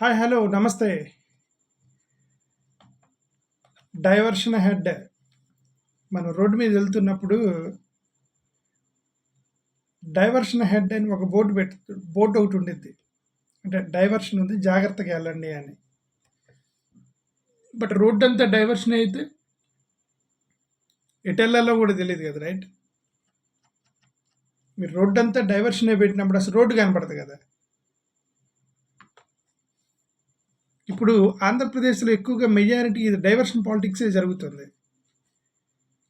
Hi hello నమస్తే. Diversion head మనం road మీద వెళ్తున్నప్పుడు డైవర్షన్ హెడ్ అని ఒక బోర్డు పెట్టు బోర్డు ఒకటి ఉండిద్ది. అంటే డైవర్షన్ ఉంది జాగ్రత్తగా వెళ్ళండి అని. బట్ రోడ్డు అంతా డైవర్షన్ అయితే ఎటు వెళ్ళాలో కూడా తెలియదు కదా రైట్ మీరు రోడ్డు అంతా డైవర్షన్ పెట్టినప్పుడు అసలు రోడ్డు కనపడదు కదా. ఇప్పుడు ఆంధ్రప్రదేశ్లో ఎక్కువగా మెజారిటీ ఇది డైవర్షన్ పాలిటిక్సే జరుగుతుంది.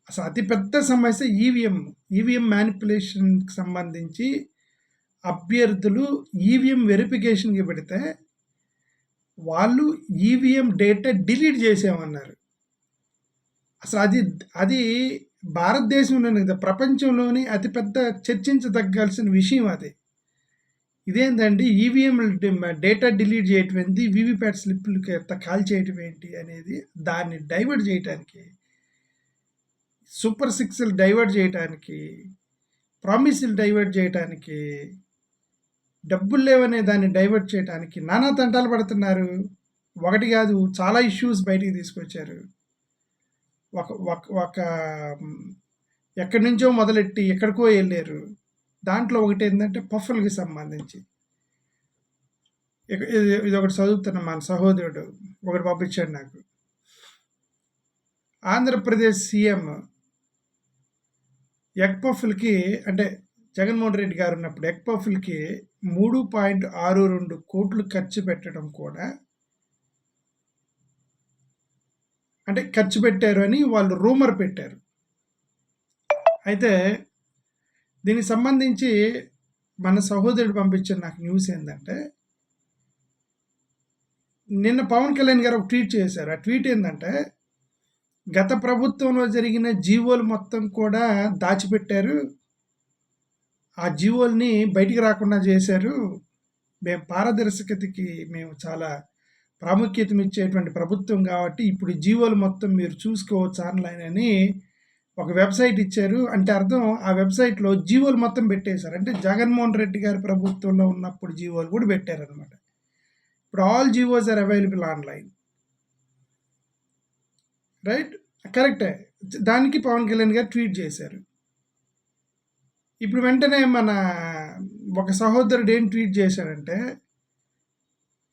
అసలు అతిపెద్ద సమస్య ఈవీఎం ఈవీఎం మ్యానిపులేషన్కి సంబంధించి అభ్యర్థులు ఈవీఎం వెరిఫికేషన్కి పెడితే వాళ్ళు ఈవీఎం డేటా డిలీట్ చేసామన్నారు అసలు అది అది భారతదేశంలోనే కదా ప్రపంచంలోని అతిపెద్ద చర్చించదగ్గాల్సిన విషయం అది. ఇదేంటండి ఈవీఎం డేటా డిలీట్ చేయటం ఏంటి వీవీప్యాట్ స్లిప్లు కాల్ చేయటం ఏంటి అనేది దాన్ని డైవర్ట్ చేయటానికి సూపర్ సిక్స్లు డైవర్ట్ చేయటానికి ప్రామిస్లు డైవర్ట్ చేయటానికి డబ్బులు లేవనే దాన్ని డైవర్ట్ చేయడానికి నానా తంటాలు పడుతున్నారు. ఒకటి కాదు చాలా ఇష్యూస్ బయటికి తీసుకొచ్చారు. ఒక ఒక ఒక ఎక్కడి నుంచో మొదలెట్టి ఎక్కడికో వెళ్ళారు. దాంట్లో ఒకటి ఏంటంటే పఫ్ఫులకి సంబంధించి. ఇక- ఇది ఇది ఒకటి చదువుతున్న మన సహోదరుడు ఒకటి పంపించాడు నాకు. ఆంధ్రప్రదేశ్ సీఎం ఎగ్ పఫ్ఫులకి అంటే జగన్మోహన్ రెడ్డి గారు ఉన్నప్పుడు ఎగ్ పఫ్ఫులకి మూడు పాయింట్ ఆరు రెండు కోట్లు ఖర్చు పెట్టడం కూడా అంటే ఖర్చు పెట్టారు అని వాళ్ళు రూమర్ పెట్టారు. అయితే దీనికి సంబంధించి మన సహోదరుడు పంపించిన నాకు న్యూస్ ఏంటంటే నిన్న పవన్ కళ్యాణ్ గారు ఒక ట్వీట్ చేశారు. ఆ ట్వీట్ ఏంటంటే గత ప్రభుత్వంలో జరిగిన జీవోలు మొత్తం కూడా దాచిపెట్టారు. ఆ జీవోల్ని బయటికి రాకుండా చేశారు. మేము పారదర్శకతకి మేము చాలా ప్రాముఖ్యత ఇచ్చేటువంటి ప్రభుత్వం కాబట్టి ఇప్పుడు జీవోలు మొత్తం మీరు చూసుకోవచ్చు ఆన్లైన్ అని ఒక వెబ్సైట్ ఇచ్చారు. అంటే అర్థం ఆ వెబ్సైట్లో జీవోలు మొత్తం పెట్టేశారు. అంటే జగన్మోహన్ రెడ్డి గారి ప్రభుత్వంలో ఉన్నప్పుడు జీవోలు కూడా పెట్టారనమాట ఇప్పుడు all GOs are available online. Right? కరెక్టే. దానికి పవన్ కళ్యాణ్ గారు ట్వీట్ చేశారు. ఇప్పుడు వెంటనే మన ఒక సహోదరుడు ఏం ట్వీట్ చేశాడంటే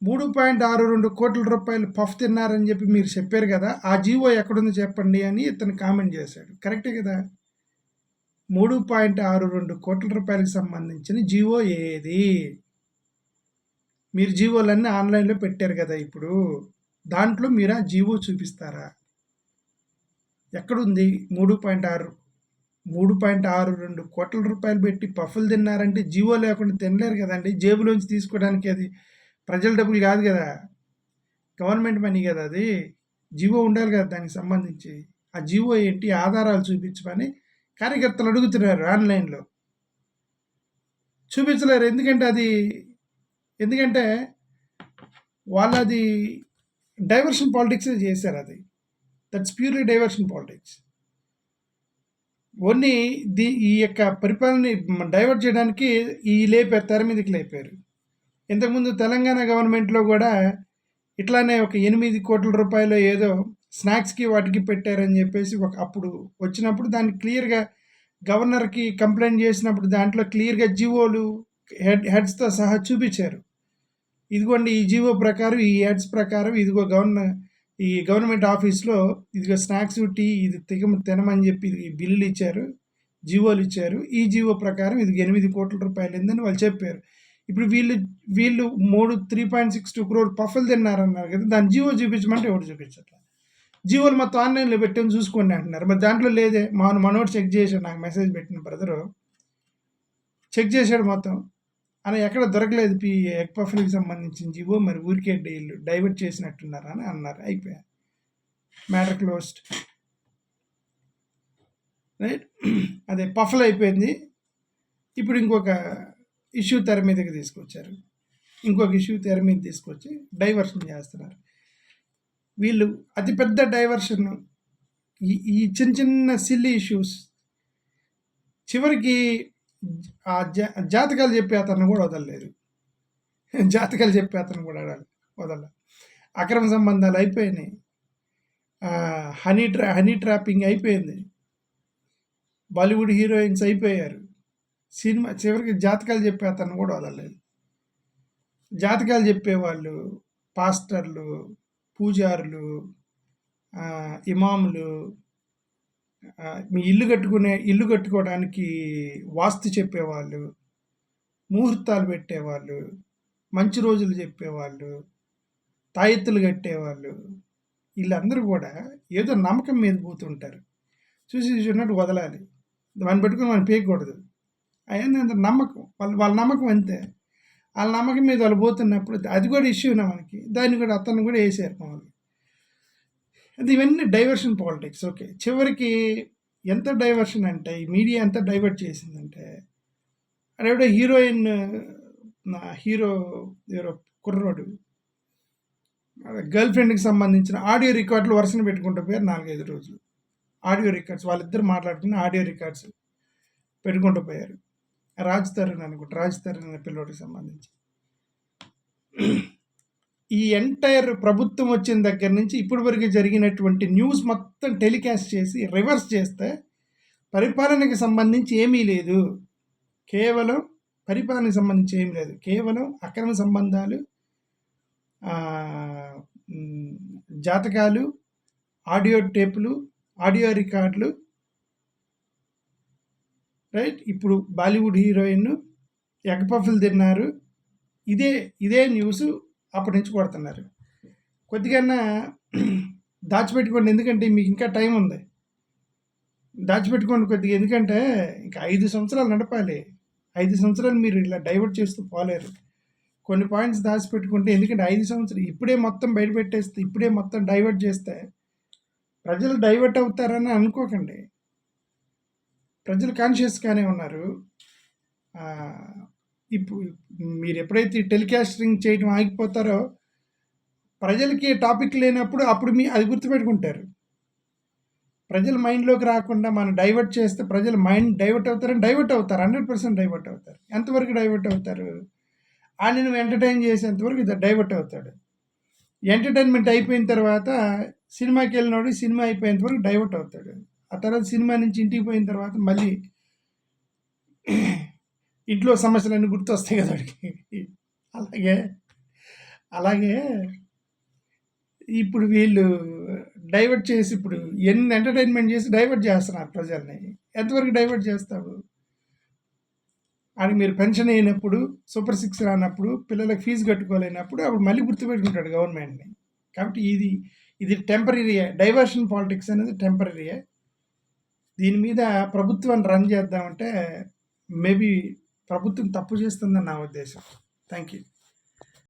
మూడు పాయింట్ ఆరు రెండు కోట్ల రూపాయలు పఫ్ తిన్నారని చెప్పి మీరు చెప్పారు కదా ఆ జీవో ఎక్కడుంది చెప్పండి అని ఇతను కామెంట్ చేశాడు. కరెక్టే కదా? మూడు పాయింట్ ఆరు రెండు కోట్ల రూపాయలకు సంబంధించిన జీవో ఏది? మీరు జీవోలన్నీ ఆన్లైన్లో పెట్టారు కదా ఇప్పుడు దాంట్లో మీరు ఆ జీవో చూపిస్తారా? ఎక్కడుంది? మూడు పాయింట్ ఆరు మూడు పాయింట్ ఆరు రెండు కోట్ల రూపాయలు పెట్టి పఫ్లు తిన్నారంటే జీవో లేకుండా తినలేరు కదండి జేబులోంచి తీసుకోవడానికి అది ప్రజల డబ్బులు కాదు కదా. గవర్నమెంట్ మనీ కదా అది. జీవో ఉండాలి కదా దానికి సంబంధించి. ఆ జీవో ఏంటి? ఆధారాలు చూపించమని కార్యకర్తలు అడుగుతున్నారు ఆన్లైన్లో. చూపించలేరు. ఎందుకంటే అది ఎందుకంటే వాళ్ళది డైవర్షన్ పాలిటిక్స్ చేశారు అది. That's purely diversion politics only దీ ఈ యొక్క పరిపాలన డైవర్ట్ చేయడానికి ఈ లేపారు తెర మీదకి లేపారు. ఇంతకుముందు తెలంగాణ గవర్నమెంట్లో కూడా ఇట్లానే ఒక ఎనిమిది కోట్ల రూపాయలు ఏదో స్నాక్స్కి వాటికి పెట్టారని చెప్పేసి ఒక అప్పుడు వచ్చినప్పుడు దాన్ని క్లియర్గా గవర్నర్కి కంప్లైంట్ చేసినప్పుడు దాంట్లో క్లియర్గా జీవోలు హెడ్ హెడ్స్తో సహా చూపించారు. ఇదిగోండి ఈ జీవో ప్రకారం ఈ హెడ్స్ ప్రకారం ఇదిగో గవర్నర్ ఈ గవర్నమెంట్ ఆఫీస్లో ఇదిగో స్నాక్స్ టీ ఇది తిగ తినమని చెప్పి ఇది బిల్లులు ఇచ్చారు జీవోలు ఇచ్చారు. ఈ జీవో ప్రకారం ఇది ఎనిమిది కోట్ల రూపాయలు ఏందని వాళ్ళు చెప్పారు. ఇప్పుడు వీళ్ళు వీళ్ళు మూడు three point six two crore పఫ్ఫలు తిన్నారన్నారు కదా దాని జియో చూపించమంటే ఎవరు చూపించట్లా. జియోలు మొత్తం ఆన్లైన్లో పెట్టాను చూసుకోండి అంటున్నారు. మరి దాంట్లో లేదే మా మనోడు చెక్ చేశాడు నాకు మెసేజ్ పెట్టిన బ్రదరు. చెక్ చేశాడు మొత్తం. అని ఎక్కడ దొరకలేదు పి ఎగ్ పఫ్లకి సంబంధించిన జీవో మరి ఊరికే డైలు డైవర్ట్ చేసినట్టున్నారు అని అన్నారు. అయిపోయా. Matter closed. రైట్? అదే పఫ్లు అయిపోయింది. ఇప్పుడు ఇంకొక ఇష్యూ తెర మీదకి తీసుకొచ్చారు. ఇంకొక ఇష్యూ తెర మీద తీసుకొచ్చి డైవర్షన్ చేస్తున్నారు. వీళ్ళు అతిపెద్ద డైవర్షన్ ఈ ఈ చిన్న చిన్న సిల్లీ ఇష్యూస్ చివరికి ఆ జా జాతకాలు చెప్పే అతను కూడా వదలలేదు. జాతకాలు చెప్పే అతను కూడా వదల అక్రమ సంబంధాలు అయిపోయినాయి. హనీ ట్రా హనీ ట్రాపింగ్ అయిపోయింది. బాలీవుడ్ హీరోయిన్స్ అయిపోయారు. సినిమా చివరికి జాతకాలు చెప్పే అతను కూడా వదలలేదు జాతకాలు చెప్పేవాళ్ళు పాస్టర్లు పూజారులు ఇమాములు మీ ఇల్లు కట్టుకునే ఇల్లు కట్టుకోవడానికి వాస్తు చెప్పేవాళ్ళు ముహూర్తాలు పెట్టేవాళ్ళు మంచి రోజులు చెప్పేవాళ్ళు తాయెత్తులు కట్టేవాళ్ళు వీళ్ళందరూ కూడా ఏదో నమ్మకం మీద పోతుంటారు. చూసి చూసినట్టు వదలాలి. దాన్ని పెట్టుకుని మనం పేయకూడదు అయ్యింది నమ్మకం. వాళ్ళు వాళ్ళ నమ్మకం అంతే. వాళ్ళ నమ్మకం మీద వాళ్ళు పోతున్నప్పుడు అది కూడా ఇష్యూనా మనకి. దాన్ని కూడా అతను కూడా వేసారు మామూలుగా. అది ఇవన్నీ డైవర్షన్ పాలిటిక్స్ ఓకే చివరికి ఎంత డైవర్షన్ అంటే ఈ మీడియా ఎంత డైవర్ట్ చేసిందంటే అదేవిడ హీరోయిన్ నా హీరో ఎవరో కుర్రోడు గర్ల్ ఫ్రెండ్కి సంబంధించిన ఆడియో రికార్డులు వరుసన పెట్టుకుంటూ పోయారు నాలుగైదు రోజులు. ఆడియో రికార్డ్స్ వాళ్ళిద్దరు మాట్లాడుకున్న ఆడియో రికార్డ్స్ పెట్టుకుంటూ పోయారు. రాజ్ తరుణ్ అనుకుంటా రాజ్ తరుణ్ అనే పిల్లోడికి సంబంధించి. ఈ ఎంటైర్ ప్రభుత్వం వచ్చిన దగ్గర నుంచి ఇప్పటి వరకు జరిగినటువంటి న్యూస్ మొత్తం టెలికాస్ట్ చేసి రివర్స్ చేస్తే పరిపాలనకి సంబంధించి ఏమీ లేదు. కేవలం పరిపాలనకు సంబంధించి ఏమీ లేదు. కేవలం అక్రమ సంబంధాలు జాతకాలు ఆడియో టేపులు ఆడియో రికార్డులు రైట్? ఇప్పుడు బాలీవుడ్ హీరోయిన్ ఎగపఫ్లు తిన్నారు. ఇదే ఇదే న్యూస్ అప్పటి నుంచి కొడుతున్నారు. కొద్దిగా దాచిపెట్టుకోండి ఎందుకంటే మీకు ఇంకా టైం ఉంది. దాచిపెట్టుకోండి కొద్దిగా ఎందుకంటే ఇంకా ఐదు సంవత్సరాలు నడపాలి. ఐదు సంవత్సరాలు మీరు ఇలా డైవర్ట్ చేస్తూ పోలేరు. కొన్ని పాయింట్స్ దాచిపెట్టుకుంటే ఎందుకంటే ఐదు సంవత్సరాలు ఇప్పుడే మొత్తం బయట పెట్టేస్తే ఇప్పుడే మొత్తం డైవర్ట్ చేస్తే ప్రజలు డైవర్ట్ అవుతారని అనుకోకండి. ప్రజలు కాన్షియస్గానే ఉన్నారు. ఇప్పుడు మీరు ఎప్పుడైతే టెలికాస్టింగ్ చేయడం ఆగిపోతారో ప్రజలకి టాపిక్ లేనప్పుడు అప్పుడు మీ అది గుర్తుపెట్టుకుంటారు. ప్రజల మైండ్లోకి రాకుండా మనం డైవర్ట్ చేస్తే ప్రజలు మైండ్ డైవర్ట్ అవుతారని డైవర్ట్ అవుతారు. హండ్రెడ్ పర్సెంట్ డైవర్ట్ అవుతారు. ఎంతవరకు డైవర్ట్ అవుతారు? ఆయన నువ్వు ఎంటర్టైన్ చేసేంతవరకు ఇది డైవర్ట్ అవుతాడు. ఎంటర్టైన్మెంట్ అయిపోయిన తర్వాత సినిమాకి వెళ్ళినోడు సినిమా అయిపోయేంత వరకు డైవర్ట్ అవుతాడు. ఆ తర్వాత సినిమా నుంచి ఇంటికి పోయిన తర్వాత మళ్ళీ ఇంట్లో సమస్యలన్నీ గుర్తొస్తాయి కదా వాడికి. అలాగే అలాగే ఇప్పుడు వీళ్ళు డైవర్ట్ చేసి ఇప్పుడు ఎన్ని ఎంటర్టైన్మెంట్ చేసి డైవర్ట్ చేస్తున్నారు ప్రజల్ని. ఎంతవరకు డైవర్ట్ చేస్తావు? అని మీరు పెన్షన్ అయినప్పుడు సూపర్ సిక్స్ రానప్పుడు పిల్లలకు ఫీజు కట్టుకోలేనప్పుడు అప్పుడు మళ్ళీ గుర్తుపెట్టుకుంటాడు గవర్నమెంట్ని కాబట్టి ఇది ఇది టెంపరీయే డైవర్షన్ పాలిటిక్స్ అనేది టెంపరీయే దీని మీద ప్రభుత్వాన్ని రన్ చేద్దామంటే మేబీ ప్రభుత్వం తప్పు చేస్తుందని నా ఉద్దేశం. Thank you